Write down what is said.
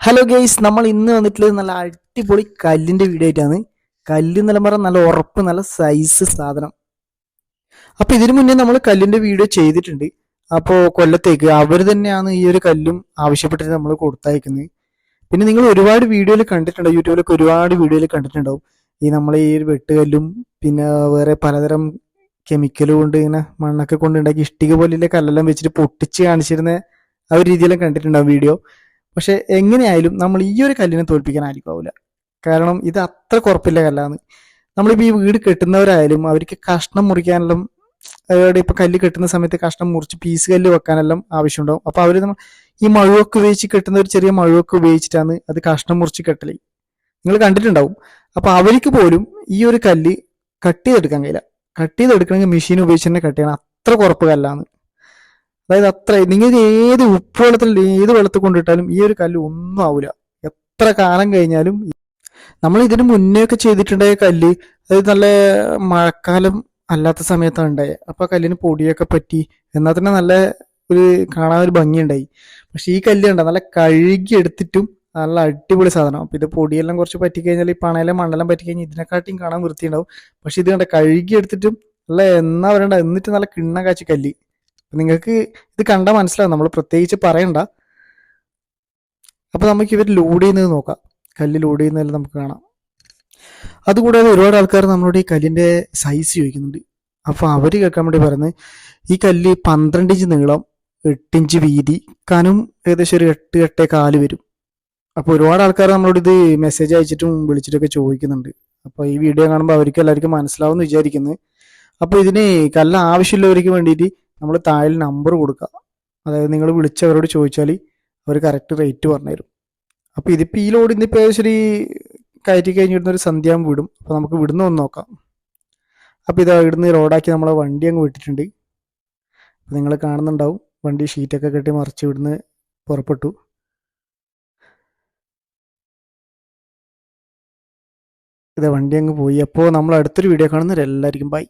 Hello guys നമ്മൾ ഇന്ന് വന്നിട്ടുള്ളത് നല്ല അടിപൊളി കല്ലിന്റെ വീഡിയോ ആയിട്ടാണ്. കല്ല് നിലമറ നല്ല ഉറപ്പ് നല്ല സൈസ് സാധനം. അപ്പൊ ഇതിനു മുന്നേ നമ്മൾ കല്ലിന്റെ വീഡിയോ ചെയ്തിട്ടുണ്ട്. അപ്പോൾ കൊല്ലത്തേക്ക് അവർ തന്നെയാണ് ഈ ഒരു കല്ലും ആവശ്യപ്പെട്ടിട്ട് നമ്മൾ കൊടുത്തയക്കുന്നത്. പിന്നെ നിങ്ങൾ ഒരുപാട് വീഡിയോയിൽ കണ്ടിട്ടുണ്ടാവും. യൂട്യൂബിലൊക്കെ ഒരുപാട് വീഡിയോയിൽ കണ്ടിട്ടുണ്ടാവും. ഈ നമ്മൾ ഈ ഒരു വെട്ടുകല്ലും പിന്നെ വേറെ പലതരം കെമിക്കൽ കൊണ്ട് ഇങ്ങനെ മണ്ണൊക്കെ കൊണ്ട് ഉണ്ടാക്കി ഇഷ്ടിക പോലെയുള്ള കല്ലെല്ലാം വെച്ചിട്ട് പൊട്ടിച്ച് കാണിച്ചിരുന്ന ആ ഒരു രീതിയിലും കണ്ടിട്ടുണ്ടാവും വീഡിയോ പക്ഷെ എങ്ങനെയായാലും നമ്മൾ ഈ ഒരു കല്ലിനെ തോൽപ്പിക്കാൻ ആയിരിക്കാവില്ല കാരണം ഇത് അത്ര കുറപ്പില്ല കല്ലാണ് നമ്മളിപ്പോൾ ഈ വീട് കെട്ടുന്നവരായാലും അവർക്ക് കഷ്ണം മുറിക്കാനെല്ലാം അവരുടെ ഇപ്പൊ കല്ല് കെട്ടുന്ന സമയത്ത് കഷ്ണം മുറിച്ച് പീസ് കല്ല് വെക്കാനെല്ലാം ആവശ്യമുണ്ടാവും. അപ്പൊ അവർ നമ്മൾ ഈ മഴുവൊക്കെ ഉപയോഗിച്ച് കെട്ടുന്ന ഒരു ചെറിയ മഴുവൊക്കെ ഉപയോഗിച്ചിട്ടാണ് അത് കഷ്ണം മുറിച്ച് കെട്ടൽ. നിങ്ങൾ കണ്ടിട്ടുണ്ടാവും. അപ്പൊ അവർക്ക് പോലും ഈ ഒരു കല്ല് കട്ട് ചെയ്തെടുക്കാൻ കഴിയില്ല. കട്ട് ചെയ്തെടുക്കണമെങ്കിൽ മെഷീൻ ഉപയോഗിച്ച് തന്നെ കട്ട് ചെയ്യണം. അത്ര കുറപ്പ് കല്ലാണ് അതായത് അത്ര നിങ്ങൾ ഏത് ഉപ്പ് വെള്ളത്തിൽ ഏത് വെള്ളത്തിൽ കൊണ്ടിട്ടാലും ഈ ഒരു കല്ല് ഒന്നും ആവില്ല എത്ര കാലം കഴിഞ്ഞാലും നമ്മൾ ഇതിന് മുന്നേ ഒക്കെ ചെയ്തിട്ടുണ്ടായ കല്ല് അതായത് നല്ല മഴക്കാലം അല്ലാത്ത സമയത്താണ് ഉണ്ടായത് അപ്പൊ ആ കല്ലിന് പൊടിയൊക്കെ പറ്റി എന്നാൽ തന്നെ നല്ല ഒരു കാണാൻ ഒരു ഭംഗിയുണ്ടായി. പക്ഷെ ഈ കല്ല് കണ്ട നല്ല കഴുകി എടുത്തിട്ടും നല്ല അടിപൊളി സാധനം. അപ്പൊ ഇത് പൊടിയെല്ലാം കുറച്ച് പറ്റിക്കഴിഞ്ഞാൽ ഈ പണയിലെ മണ്ണെല്ലാം പറ്റിക്കഴിഞ്ഞാൽ ഇതിനെക്കാട്ടിയും കാണാൻ വൃത്തിയുണ്ടാവും. പക്ഷെ ഇത് കണ്ട കഴുകി എടുത്തിട്ടും നല്ല എന്നാ വരണ്ട എന്നിട്ട് നല്ല കിണ്ണ കാച്ചി കല്ല്. നിങ്ങൾക്ക് ഇത് കണ്ടാൽ മനസ്സിലാവും. നമ്മൾ പ്രത്യേകിച്ച് പറയണ്ട. അപ്പൊ നമുക്ക് ഇവർ ലോഡ് ചെയ്യുന്നത് നോക്കാം. കല്ല് ലോഡ് ചെയ്യുന്നതെല്ലാം നമുക്ക് കാണാം. അതുകൂടാതെ ഒരുപാട് ആൾക്കാർ നമ്മളോട് ഈ കല്ലിന്റെ സൈസ് ചോദിക്കുന്നുണ്ട്. അപ്പൊ അവർ കേൾക്കാൻ വേണ്ടി പറയുന്നത് ഈ കല്ല് പന്ത്രണ്ട് ഇഞ്ച് നീളം എട്ട് ഇഞ്ച് വീതി കനം ഏകദേശം ഒരു എട്ട് എട്ടേ കാൽ വരും. അപ്പൊ ഒരുപാട് ആൾക്കാർ നമ്മളോട് ഇത് മെസ്സേജ് അയച്ചിട്ടും വിളിച്ചിട്ടൊക്കെ ചോദിക്കുന്നുണ്ട്. അപ്പൊ ഈ വീഡിയോ കാണുമ്പോൾ അവർക്ക് എല്ലാവർക്കും മനസ്സിലാവുമെന്ന് വിചാരിക്കുന്നത് അപ്പൊ ഇതിന് കല്ല് ആവശ്യമുള്ളവർക്ക് വേണ്ടിയിട്ട് നമ്മൾ താഴെ നമ്പർ കൊടുക്കുക അതായത് നിങ്ങൾ വിളിച്ചവരോട് ചോദിച്ചാൽ അവർ കറക്റ്റ് റേറ്റ് പറഞ്ഞുതരും. അപ്പോൾ ഇതിപ്പോൾ ഈ ലോഡ് ഇന്നിപ്പോൾ ഒരു കയറ്റി കഴിഞ്ഞിരുന്ന ഒരു സന്ധ്യാകുമ്പോൾ വിടും. അപ്പോൾ നമുക്ക് വിടുന്ന ഒന്ന് നോക്കാം. അപ്പോൾ ഇത് ഇവിടുന്ന് റോഡാക്കി നമ്മളെ വണ്ടി അങ്ങ് വിട്ടിട്ടുണ്ട്. അപ്പോൾ നിങ്ങൾ കാണുന്നുണ്ടാവും. വണ്ടി ഷീറ്റൊക്കെ കെട്ടി മറിച്ച് ഇവിടുന്ന് പുറപ്പെട്ടു. ഇത് വണ്ടി അങ്ങ് പോയി. അപ്പോൾ നമ്മൾ അടുത്തൊരു വീഡിയോ കാണുന്നവരെല്ലാവർക്കും ബൈ